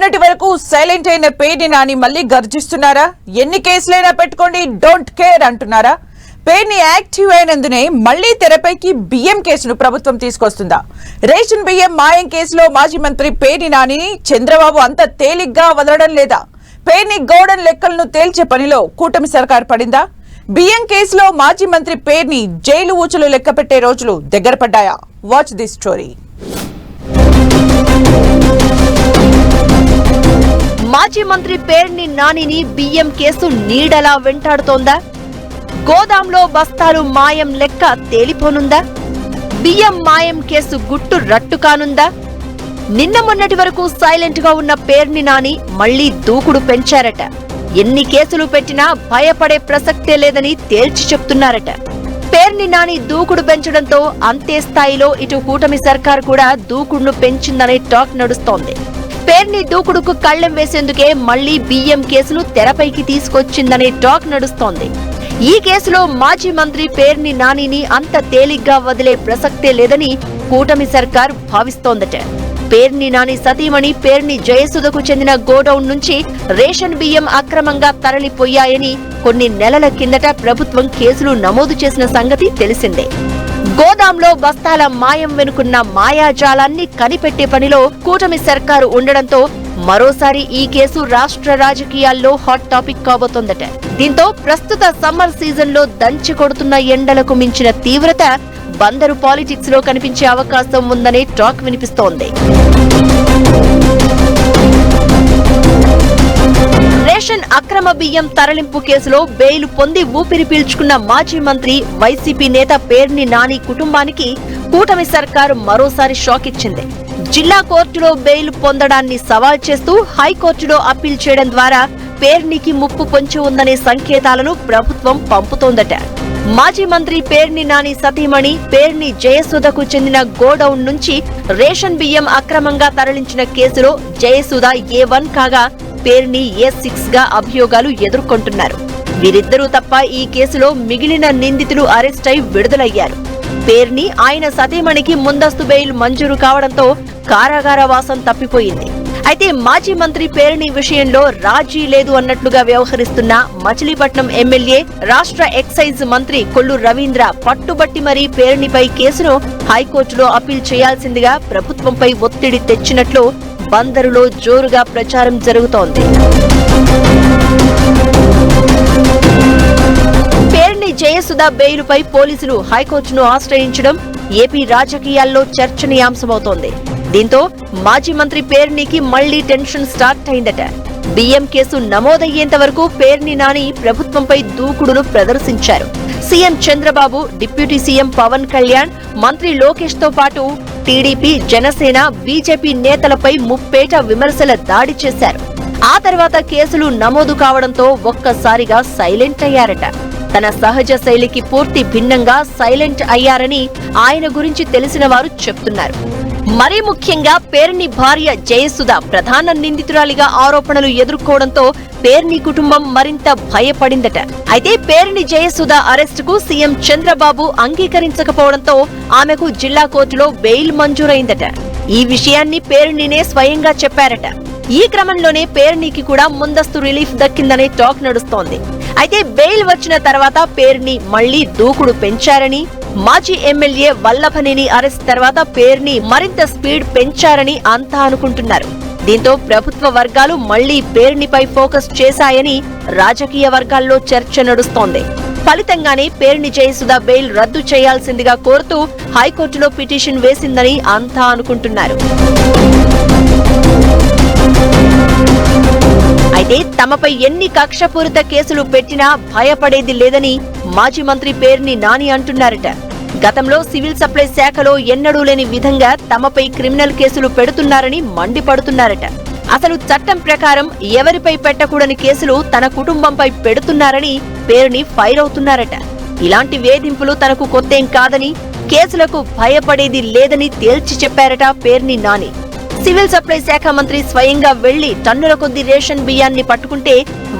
మొన్నటి వరకు సైలెంట్ అయిన పేర్ని నాని మళ్ళీ గర్జిస్తున్నారా? ఎన్ని కేసులైనా పెట్టుకోండి డోంట్ కేర్ అంటున్నారా? పేర్ని యాక్టివ్ అయినందునే మళ్ళీ తెరపైకి బియ్యం కేసును ప్రభుత్వం తీసుకొస్తుందా? రేషన్ బియ్యం మాయం కేసులో మాజీ మంత్రి పేర్ని నానిని చంద్రబాబు అంత తేలిగ్గా వదలడం లేదా? పేర్ని గౌడన్ లెక్కలను తేల్చే పనిలో కూటమి సర్కార్ పడిందా? బియ్యం కేసులో మాజీ మంత్రి పేర్ని జైలు ఊచలు లెక్కపెట్టే రోజులు దగ్గర పడ్డాయా? వాచ్ దిస్ స్టోరీ మాజీ మంత్రి పేర్ని నానిని బియ్యం కేసు నీడలా వెంటాడుతోందా? గోదాంలో బస్తాలు మాయం లెక్క తేలిపోనుందా? బియ్యం మాయం కేసు గుట్టు రట్టు కానుందా? నిన్న మొన్నటి వరకు సైలెంట్గా ఉన్న పేర్ని నాని మళ్ళీ దూకుడు పెంచారట. ఎన్ని కేసులు పెట్టినా భయపడే ప్రసక్తే లేదని తేల్చి చెప్తున్నారట. పేర్ని నాని దూకుడు పెంచడంతో అంతే స్థాయిలో ఇటు కూటమి సర్కార్ కూడా దూకుడును పెంచిందనే టాక్ నడుస్తోంది. పేర్ని దూకుడుకు కళ్ళెం వేసేందుకే మళ్ళీ బియ్యం కేసును తెరపైకి తీసుకొచ్చిందనే టాక్ నడుస్తోంది. ఈ కేసులో మాజీ మంత్రి పేర్ని నానిని అంత తేలిగ్గా వదిలే ప్రసక్తే లేదని కూటమి సర్కార్ భావిస్తోందట. పేర్ని నాని సతీమణి పేర్ని జయసుధకు చెందిన గోడౌన్ నుంచి రేషన్ బియ్యం అక్రమంగా తరలిపోయాయని కొన్ని నెలల కిందట ప్రభుత్వం కేసులు నమోదు చేసిన సంగతి తెలిసిందే. గోదాంలో బస్తాల మాయం వెనుకున్న మాయాజాలాన్ని కనిపెట్టే పనిలో కూటమి సర్కారు ఉండడంతో మరోసారి ఈ కేసు రాష్ట్ర రాజకీయాల్లో హాట్ టాపిక్ కాబోతోందట. దీంతో ప్రస్తుత సమ్మర్ సీజన్లో దంచి కొడుతున్న ఎండలకు మించిన తీవ్రత బందరు పాలిటిక్స్లో కనిపించే అవకాశం ఉందనే టాక్ వినిపిస్తోంది. రేషన్ అక్రమ బియ్యం తరలింపు కేసులో బెయిల్ పొంది ఊపిరి పీల్చుకున్న మాజీ మంత్రి వైసీపీ నేత పేర్ని నాని కుటుంబానికి కూటమి సర్కారు మరోసారి షాక్ ఇచ్చింది. జిల్లా కోర్టులో బెయిల్ పొందడాన్ని సవాల్ చేస్తూ హైకోర్టులో అప్పీల్ చేయడం ద్వారా పేర్నికి ముప్పు పొంచి ఉందనే సంకేతాలను ప్రభుత్వం పంపుతోందట. మాజీ మంత్రి పేర్ని నాని సతీమణి పేర్ని జయసుధకు చెందిన గోడౌన్ నుంచి రేషన్ బియ్యం అక్రమంగా తరలించిన కేసులో జయసుధ ఏ వన్ కాగా పేర్ని ఏ సిక్స్గా అభియోగాలు ఎదుర్కొంటున్నారు. వీరిద్దరూ తప్ప ఈ కేసులో మిగిలిన నిందితులు అరెస్ట్ అయి విడుదలయ్యారు. పేర్ని ఆయన సతీమణికి ముందస్తు బెయిల్ మంజూరు కావడంతో కారాగార వాసం తప్పిపోయింది. అయితే మాజీ మంత్రి పేరుని విషయంలో రాజీ లేదు అన్నట్లుగా వ్యవహరిస్తున్న మచిలీపట్నం ఎమ్మెల్యే రాష్ట్ర ఎక్సైజ్ మంత్రి కొల్లు రవీంద్ర పట్టుబట్టి మరీ పేరునిపై కేసును హైకోర్టులో అప్పీల్ చేయాల్సిందిగా ప్రభుత్వంపై ఒత్తిడి తెచ్చినట్లు బందరులో జోరుగా ప్రచారం జరుగుతోంది. పేర్ని జయసుధ బెయిలుపై పోలీసులు హైకోర్టును ఆశ్రయించడం ఏపీ రాజకీయాల్లో చర్చనీయాంశమవుతోంది. దీంతో మాజీ మంత్రి పేర్నికి మళ్ళీ టెన్షన్ స్టార్ట్ అయిందట. బిఎం కేసు నమోదయ్యేంత వరకు పేర్ని నాని ప్రభుత్వంపై దూకుడును ప్రదర్శించారు. CM Chandrababu deputy CM Pawan Kalyan మంత్రి లోకేష్తో పాటు టీడీపీ జనసేన బీజేపీ నేతలపై ముప్పేట విమర్శల దాడి చేశారు. ఆ తర్వాత కేసులు నమోదు కావడంతో ఒక్కసారిగా సైలెంట్ అయ్యారట. తన సహజ శైలికి పూర్తి భిన్నంగా సైలెంట్ అయ్యారని ఆయన గురించి తెలిసిన వారు చెప్తున్నారు. మరీ ముఖ్యంగా పేర్ని భార్య జయసుధ ప్రధాన నిందితురాలిగా ఆరోపణలు ఎదుర్కోవడంతో పేర్ని కుటుంబం మరింత భయపడిందట. అయితే పేర్ని జయసుధ అరెస్టుకు సీఎం చంద్రబాబు అంగీకరించకపోవడంతో ఆమెకు జిల్లా కోర్టులో బెయిల్ మంజూరైందట. ఈ విషయాన్ని పేరునినే స్వయంగా చెప్పారట. ఈ క్రమంలోనే పేర్నికి కూడా ముందస్తు రిలీఫ్ దక్కిందనే టాక్ నడుస్తోంది. అయితే బెయిల్ వచ్చిన తర్వాత పేరుని మళ్ళీ దూకుడు పెంచారని మాజీ ఎమ్మెల్యే వల్లభనేని అరెస్ట్ తర్వాత పేరుని మరింత స్పీడ్ పెంచారని అంతా అనుకుంటున్నారు. దీంతో ప్రభుత్వ వర్గాలు మళ్ళీ పేరునిపై ఫోకస్ చేశాయని రాజకీయ వర్గాల్లో చర్చ నడుస్తోంది. ఫలితంగానే పేరుని జయసుధ బెయిల్ రద్దు చేయాల్సిందిగా కోరుతూ హైకోర్టులో పిటిషన్ వేసిందని అంతా అనుకుంటున్నారు. అయితే తమపై ఎన్ని కక్షపూరిత కేసులు పెట్టినా భయపడేది లేదని మాజీ మంత్రి పేరుని నాని అంటున్నారట. గతంలో సివిల్ సప్లై శాఖలో ఎన్నడూ లేని విధంగా తమపై క్రిమినల్ కేసులు పెడుతున్నారని మండిపడుతున్నారట. అసలు చట్టం ప్రకారం ఎవరిపై పెట్టకూడని కేసులు తన కుటుంబంపై పెడుతున్నారని పేరుని ఫైర్ అవుతున్నారట. ఇలాంటి వేధింపులు తనకు కొత్తేం కాదని కేసులకు భయపడేది లేదని తేల్చి చెప్పారట పేర్ని నాని. సివిల్ సప్లై శాఖ మంత్రి స్వయంగా వెళ్ళి టన్నుల కొద్ది రేషన్ బియ్యాన్ని పట్టుకుంటే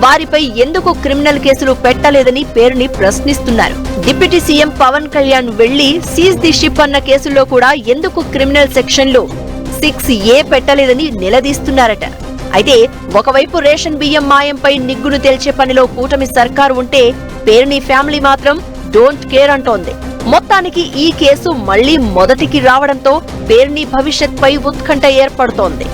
వారిపై ఎందుకు క్రిమినల్ కేసులు పెట్టలేదని పేరుని ప్రశ్నిస్తున్నారు. డిప్యూటీ సీఎం పవన్ కళ్యాణ్ వెళ్ళి సీజ్ ది షిప్ అన్న కేసుల్లో కూడా ఎందుకు క్రిమినల్ సెక్షన్లు సిక్స్ ఏ పెట్టలేదని నిలదీస్తున్నారట. అయితే ఒకవైపు రేషన్ బియ్యం మాయంపై నిగ్గును తేల్చే పనిలో కూటమి సర్కారు ఉంటే పేరుని ఫ్యామిలీ మాత్రం డోంట్ కేర్ అంటోంది. మొత్తానికి ఈ కేసు మళ్ళీ మొదటికి రావడంతో పేర్ని భవిష్యత్పై ఉత్కంఠ ఏర్పడుతోంది.